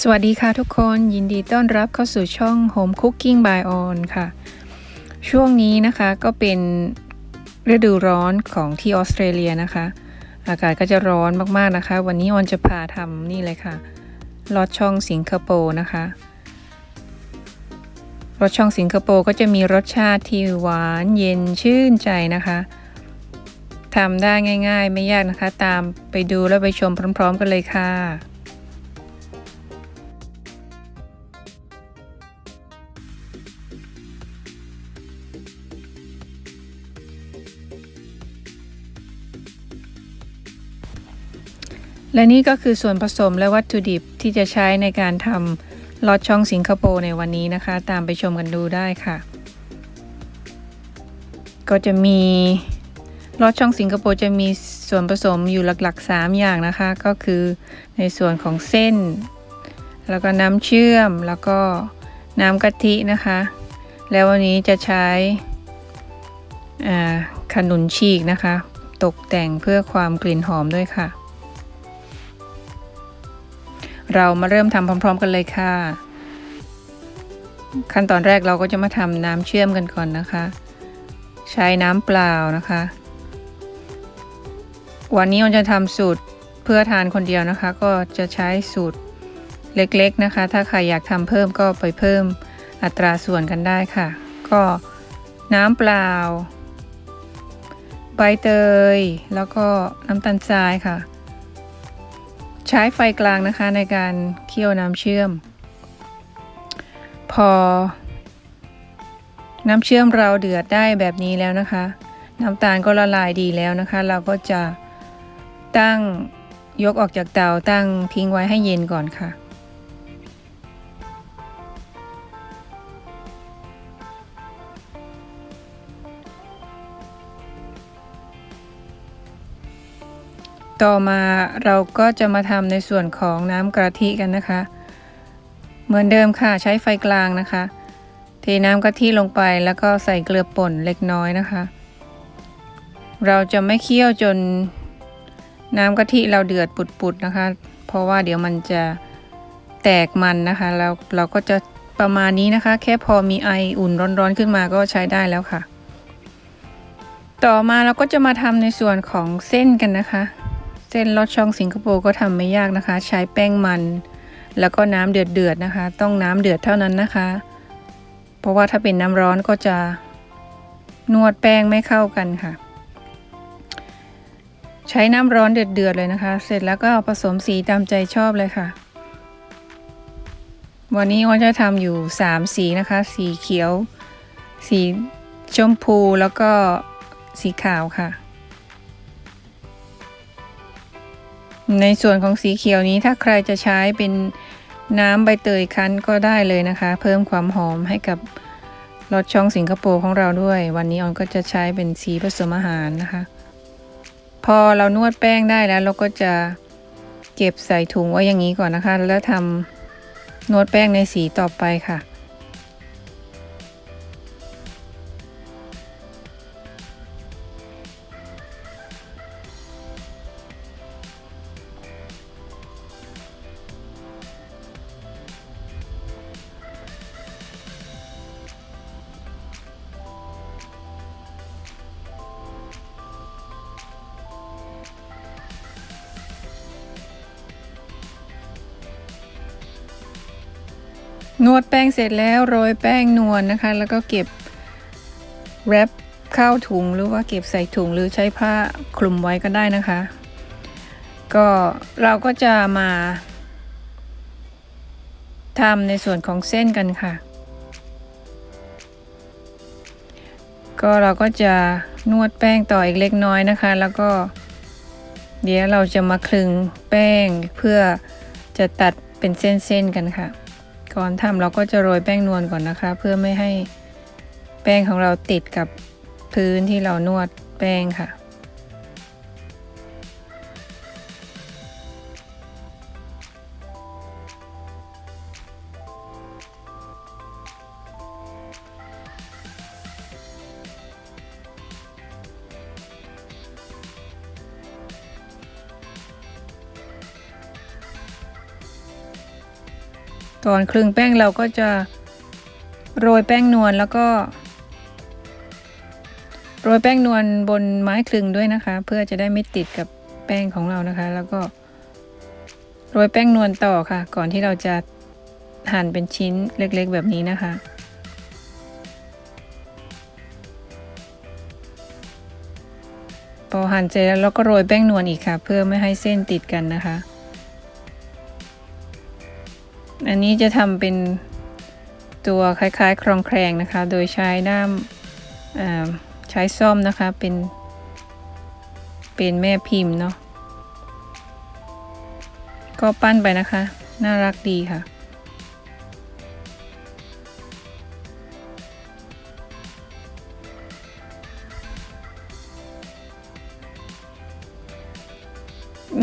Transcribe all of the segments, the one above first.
สวัสดีค่ะทุกคนยินดีต้อนรับเข้าสู่ช่อง Home Cooking by On ค่ะ ช่วงนี้นะคะก็เป็นฤดูร้อนของที่ออสเตรเลียนะคะ อากาศก็จะร้อนมากๆนะคะ วันนี้ออนจะพาทำนี่เลยค่ะลอดช่องสิงคโปร์นะคะรสช่องสิงคโปร์ก็จะมีรสชาติที่หวานเย็นชื่นใจนะคะทำได้ง่าย ๆ ไม่ยากนะคะ ตามไปดูและไปชมพร้อม ๆ กันเลยค่ะ และนี่ก็คือส่วนผสมและวัตถุดิบที่จะใช้ในการทำลอดช่องสิงคโปร์ในวันนี้นะคะ ตามไปชมกันดูได้ค่ะ ก็จะมีลอดช่องสิงคโปร์จะมีส่วนผสมอยู่หลัก ๆ 3 อย่างนะคะ ก็คือในส่วนของเส้น แล้วก็น้ำเชื่อมแล้วก็น้ำกะทินะคะ แล้ววันนี้จะใช้ขนุนฉีกนะคะ ตกแต่งเพื่อความกลิ่นหอมด้วยค่ะ เรามาเริ่มทำพร้อม ๆ กันเลยค่ะ ขั้นตอนแรกเราก็จะมาทำน้ำเชื่อมกันก่อนนะคะ ใช้น้ำเปล่านะคะ วันนี้เราจะทำสูตรเพื่อทานคนเดียวนะคะ ก็จะใช้สูตรเล็กๆนะคะ ถ้าใครอยากทำเพิ่มก็ไปเพิ่มอัตราส่วนกันได้ค่ะ ก็น้ำเปล่า ใบเตย แล้วก็น้ำตาลทรายค่ะ ใช้ไฟกลางนะคะในการเคี่ยวน้ำเชื่อม พอ น้ำเชื่อมเราเดือดได้แบบนี้แล้วนะคะ น้ำตาลก็ละลายดีแล้วนะคะ เราก็จะตั้งยกออกจากเตาตั้งทิ้งไว้ให้เย็นก่อนค่ะ ต่อมาเราก็จะมาทำในส่วนของน้ำกะทิกันนะคะ เหมือนเดิมค่ะใช้ไฟกลางนะคะเทน้ำกะทิลงไปแล้วก็ใส่เกลือป่นเล็กน้อยนะคะ เราจะไม่เคี่ยวจนน้ำกะทิเราเดือดปุดๆนะคะ เพราะว่าเดี๋ยวมันจะแตกมันนะคะแล้วเราก็จะประมาณนี้นะคะ แค่พอมีไออุ่นร้อนๆขึ้นมาก็ใช้ได้แล้วค่ะ ต่อมาเราก็จะมาทำในส่วนของเส้นกันนะคะ เส้นลอดช่องสิงคโปร์ก็ทำไม่ยากนะคะ ใช้แป้งมัน แล้วก็น้ำเดือดๆนะคะ ต้องน้ำเดือดเท่านั้นนะคะ เพราะว่าถ้าเป็นน้ำร้อนก็จะนวดแป้งไม่เข้ากันค่ะ ใช้น้ำร้อนเดือดๆเลยนะคะ เสร็จแล้วก็ผสมสีตามใจชอบเลยค่ะ วันนี้อ้อนจะทำอยู่ 3 สีนะคะ สีเขียว สีชมพูแล้วก็สีขาวค่ะ ในส่วนของสีเขียวนี้ถ้าใครจะใช้เป็นน้ำใบเตยคั้นก็ได้เลยนะคะ เพิ่มความหอมให้กับรสช่องสิงคโปร์ของเราด้วย วันนี้ออนก็จะใช้เป็นสีผสมอาหารนะคะ พอเรานวดแป้งได้แล้วเราก็จะเก็บใส่ถุงไว้อย่างนี้ก่อนนะคะ แล้วทำนวดแป้งในสีต่อไปค่ะ นวดแป้งเสร็จแล้วโรยแป้งนวลนนะคะ แล้วก็เก็บแรปเข้าถุงหรือว่าเก็บใส่ถุงหรือใช้ผ้าคลุมไว้ก็ได้นะคะ ก็เราก็จะมาทำในส่วนของเส้นกันค่ะ ก็เราก็จะนวดแป้งต่ออีกเล็กน้อยนะคะ แล้วก็ เดี๋ยวเราจะมาคลึงแป้งเพื่อจะตัดเป็นเส้นๆกันค่ะ ก่อนทำเราก็จะโรยแป้งนวลก่อนนะคะ เพื่อไม่ให้แป้งของเราติดกับพื้นที่เรานวดแป้งค่ะ ก่อนคลึงแป้งเราก็จะโรยแป้งนวลแล้วก็ โรยแป้งนวลบนไม้คลึงด้วยนะคะ เพื่อจะได้ไม่ติดกับแป้งของเรานะคะ แล้วก็ โรยแป้งนวลต่อค่ะ ก่อนที่เราจะหั่นเป็นชิ้นเล็กๆ แบบนี้นะคะพอหั่นเสร็จแล้วเราก็โรยแป้งนวลอีกค่ะ เพื่อไม่ให้เส้นติดกันนะคะ อันนี้จะทำเป็นตัวคล้ายๆ ครองแครงนะคะ โดยใช้ด้ามใช้ซ่อมนะคะเป็นเป็นแม่พิมพ์เนาะก็ปั้นไปนะคะ น่ารักดีค่ะ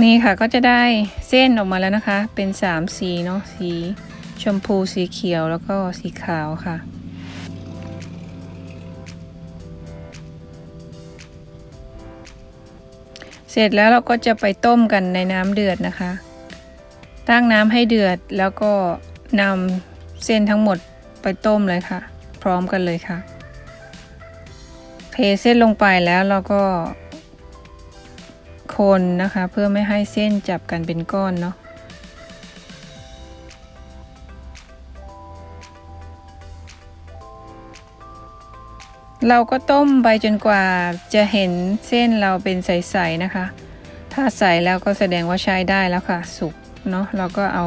นี่ค่ะก็จะได้เส้นออกมาแล้วนะคะ เป็นสามสีเนาะสีชมพูสีเขียวแล้วก็สีขาวค่ะ เสร็จแล้วเราก็จะไปต้มกันในน้ำเดือดนะคะ ตั้งน้ำให้เดือดแล้วก็นำเส้นทั้งหมดไปต้มเลยค่ะ พร้อมกันเลยค่ะ เทเส้นลงไปแล้วเราก็ คนนะคะ เพื่อไม่ให้เส้นจับกันเป็นก้อนเนาะเราก็ต้มไปจนกว่าจะเห็นเส้นเราเป็นใสๆนะคะ ถ้าใสแล้วก็แสดงว่าใช้ได้แล้วค่ะ สุกเนาะเราก็เอา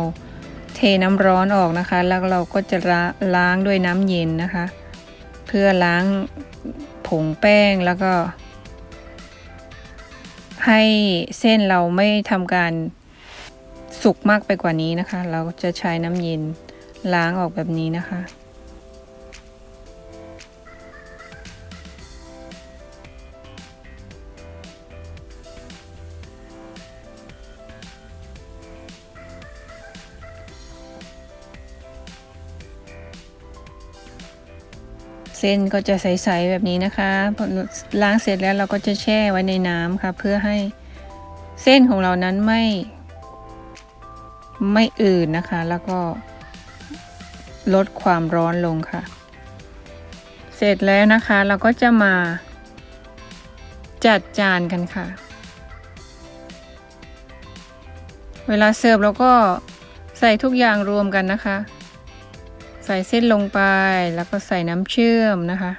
เทน้ำร้อนออกนะคะ แล้วเราก็จะล้างด้วยน้ำเย็นนะคะ เพื่อล้างผงแป้งแล้วก็ ให้เส้นเราไม่ทำการสุกมากไปกว่านี้นะคะ เราจะใช้น้ำเย็นล้างออกแบบนี้นะคะ ส้นก็จะใสๆแบบนี้นะคะพอล้างเสร็จแล้วเราก็จะแช่ไว้ในน้ำค่ะ เพื่อให้เส้นของเรานั้นไม่ ไม่อืดนนะคะ แล้วก็ลดความร้อนลงค่ะ เสร็จแล้วนะคะเราก็จะมาจัดจานกันค่ะ เวลาเสิร์ฟเราก็ใส่ทุกอย่างรวมกันนะคะ ใส่เส้นลงไปแล้วก็ใส่น้ำเชื่อมนะคะ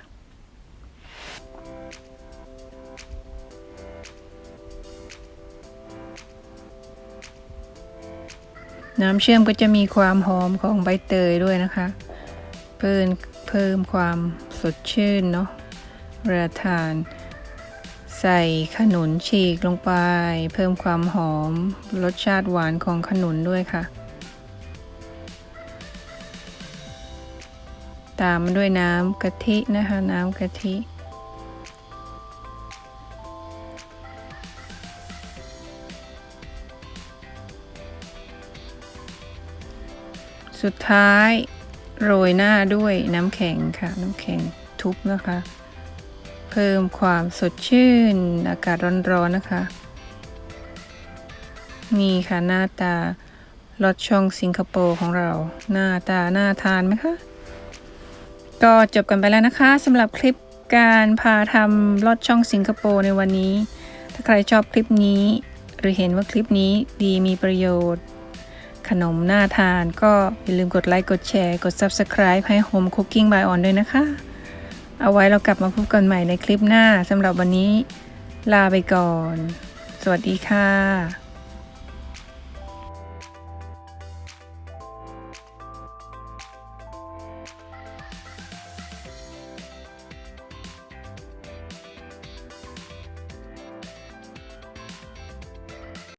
น้ำเชื่อมก็จะมีความหอมของใบเตยด้วยนะคะ เพิ่มเพิ่มความสดชื่นเนาะเวลาทาน ใส่ขนุนฉีกลงไป เพิ่มความหอมรสชาติหวานของขนุนด้วยค่ะ ตามมาด้วยน้ำกะทินะคะ น้ำกะทิ สุดท้ายโรยหน้าด้วยน้ำแข็งค่ะ น้ำแข็งทุบนะคะ เพิ่มความสดชื่นอากาศร้อนๆนะคะ นี่ค่ะหน้าตาลอดช่องสิงคโปร์ของเรา หน้าตาน่าทานไหมคะ ก็จบกันไปแล้วนะคะสำหรับคลิปการพาทำลอดช่องสิงคโปร์ในวันนี้ ถ้าใครชอบคลิปนี้ หรือเห็นว่าคลิปนี้ดีมีประโยชน์ ขนมน่าทานก็อย่าลืมกดไลค์กดแชร์กด Subscribe ให้ Home Cooking by On ด้วยนะคะ เอาไว้เรากลับมาพบกันใหม่ในคลิปหน้าสำหรับวันนี้ ลาไปก่อน สวัสดีค่ะ